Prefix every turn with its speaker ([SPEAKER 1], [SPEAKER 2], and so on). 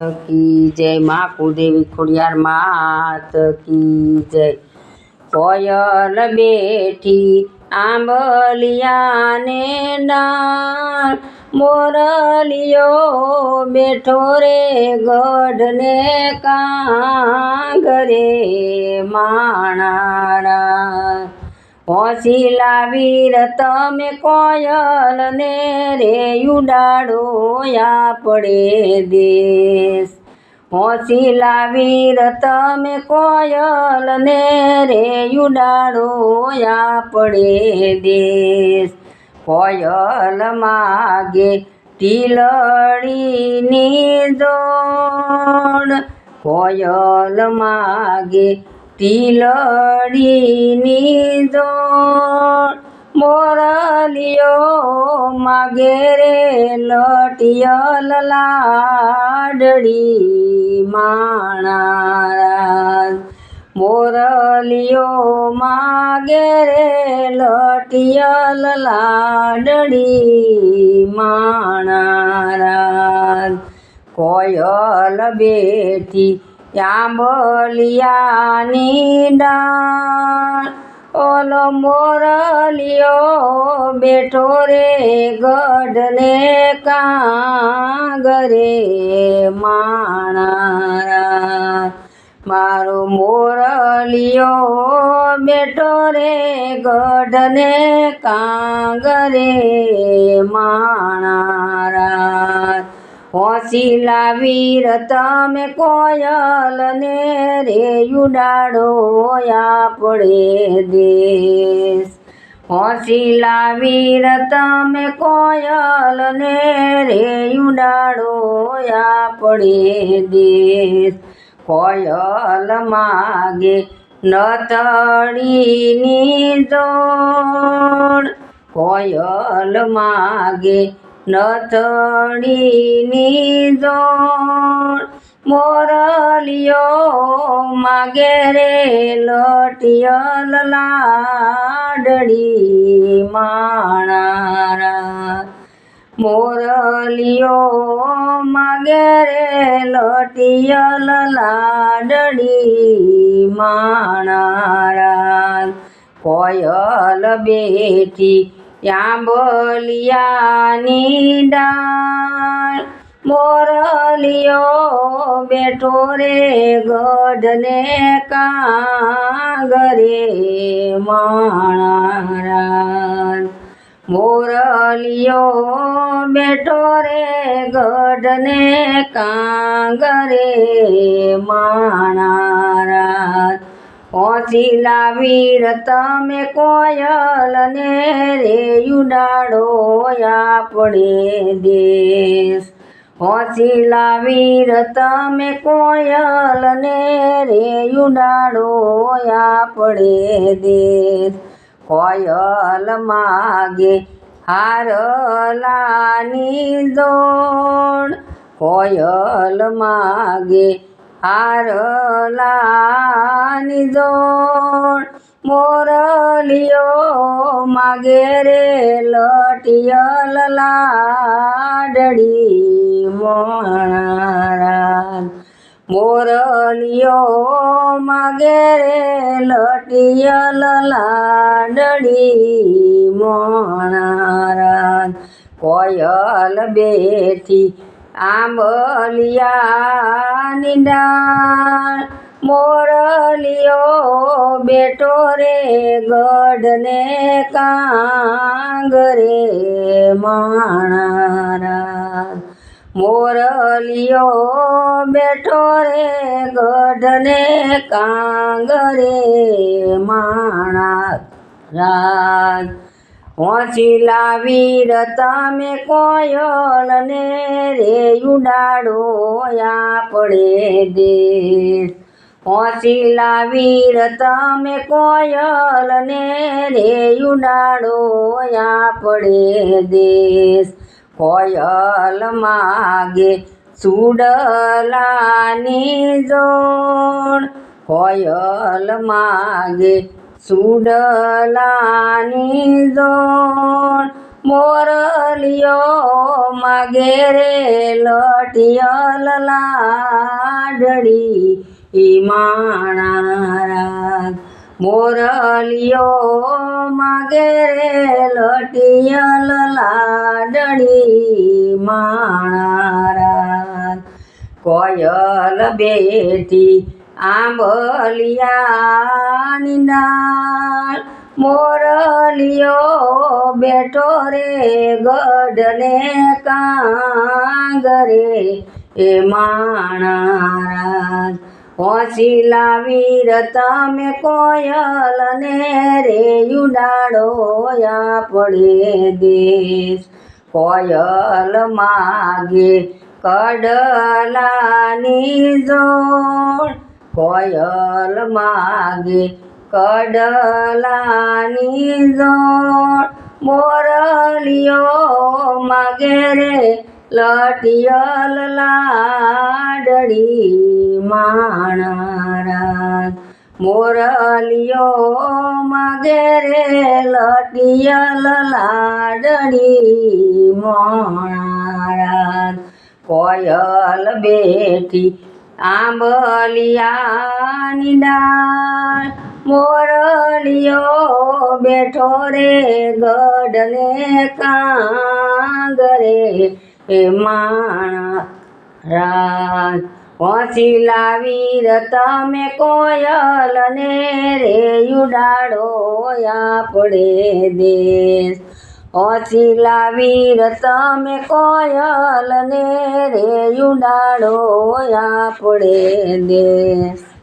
[SPEAKER 1] કી જય મા કુદેવી ખોડિયાર માત કી જય. કોયલ બેઠી આંબલિયાને ડાળ મોરલિયો બેઠો રે ગઢને કાંગરે માણારા. હોશીલા વીર તમે કોયલ ને રે ઉડાડો પડે દેશ. હોશીલા વીર તમે કોયલ ને રે ઉડાડો પડે દેશ. કોયલ માગે ટીલડીની જોડ, કોયલ માગે ટીલડીની જોડ મોરલિયો માગે રે લટિયલ લાડડી માણારા મોરલિયો માગે રે લટિયલ લાડડી માણારા કોયલ બેઠી આંબલિયાની ડાળ. ઓલો મોરલિયો બેઠો રે ગઢને કાંગરે માણારા. મારો મોરલિયો બેઠો રે ગઢને કાંગરે માણારા. હોશીલા લાવી તમે કોયલ ને રે ઉડાડો આપણે દેશ. હોશીલા લાવી તમે કોયલ ને રે ઉડાડો આપણે દેશ. કોયલ માગે નતડીની દોડ. કોયલ માગે નથડીની જોડ મોરલિયો માગે રે લટિયલ લાડડી માણારા. મોરલિયો માગે રે લટિયલ લાડડી માણારા. કોયલ બેઠી આંબલિયાની ડાળ મોરલિયો બેઠો રે ગઢને કાગરે માણારા મોરલિયો બેઠો રે ગઢને કાંગરે માણારા હોશીલા વીર તમે કોયલ ને રે ઉડાડો આપણે દેશ. પહોંચી વીર તમે કોયલ ને રે ઉડાડો આપણે દેશ. કોયલ માગે હારલાની દોડ. કોયલ માગે હારલાની જોડ મોરલિયો માગે રે લટિયલ લાડડી મોણારા. મોરલિયો માગે રે લટિયલ લાડડી મોણારા. કોયલ બેઠી આંબલિયાની ડાળ મોરલિયો બેટો રે ગઢને કાંગરે માણારા. મોરલિયો બેઠો રે ગઢને કાંગરે માણા હોશીલા વીર તમે કોયલ ને રે ઉડાડો આપણે દે હોશીલા વીર તમે કોયલ ને રે ઉડાડો આપણે દેશ. કોયલ માગે સુડલાની જોડ. કોયલ માગે સુડલાની જોડ મોરલિયો માગે રે લટિયલ લાડડી ઈ માણારા મોરલિયો માગે રે લટિયલ લાડડી માણારા કોયલ બેઠી આંબલિયાની ડાળ મોરલિયો બેઠો રે ગઢને કાંગરે. એ માણારા હોંસી લાવી કોયલ ને રે યુડાડો પડે દેશ. કોયલ માગે કડલાની જોડ કોયલ માગે કડલાની જોડ. મોરલિયો માગે રે લટિયલ લાડડી માણારા મોરલિયો માગે રે લટિયલ લાડડી મોણારા કોયલ બેઠી આંબલિયાની ડાળ મોરલિયો બેઠો રે ગઢને કાંગરે. એ માણા રાજ પહોંચી લાવી તમે કોયલને રે ઉડાડો પડે દેશ. પહોંચી લાવી તમે કોયલ ને રે યુડાડો પડે દેશ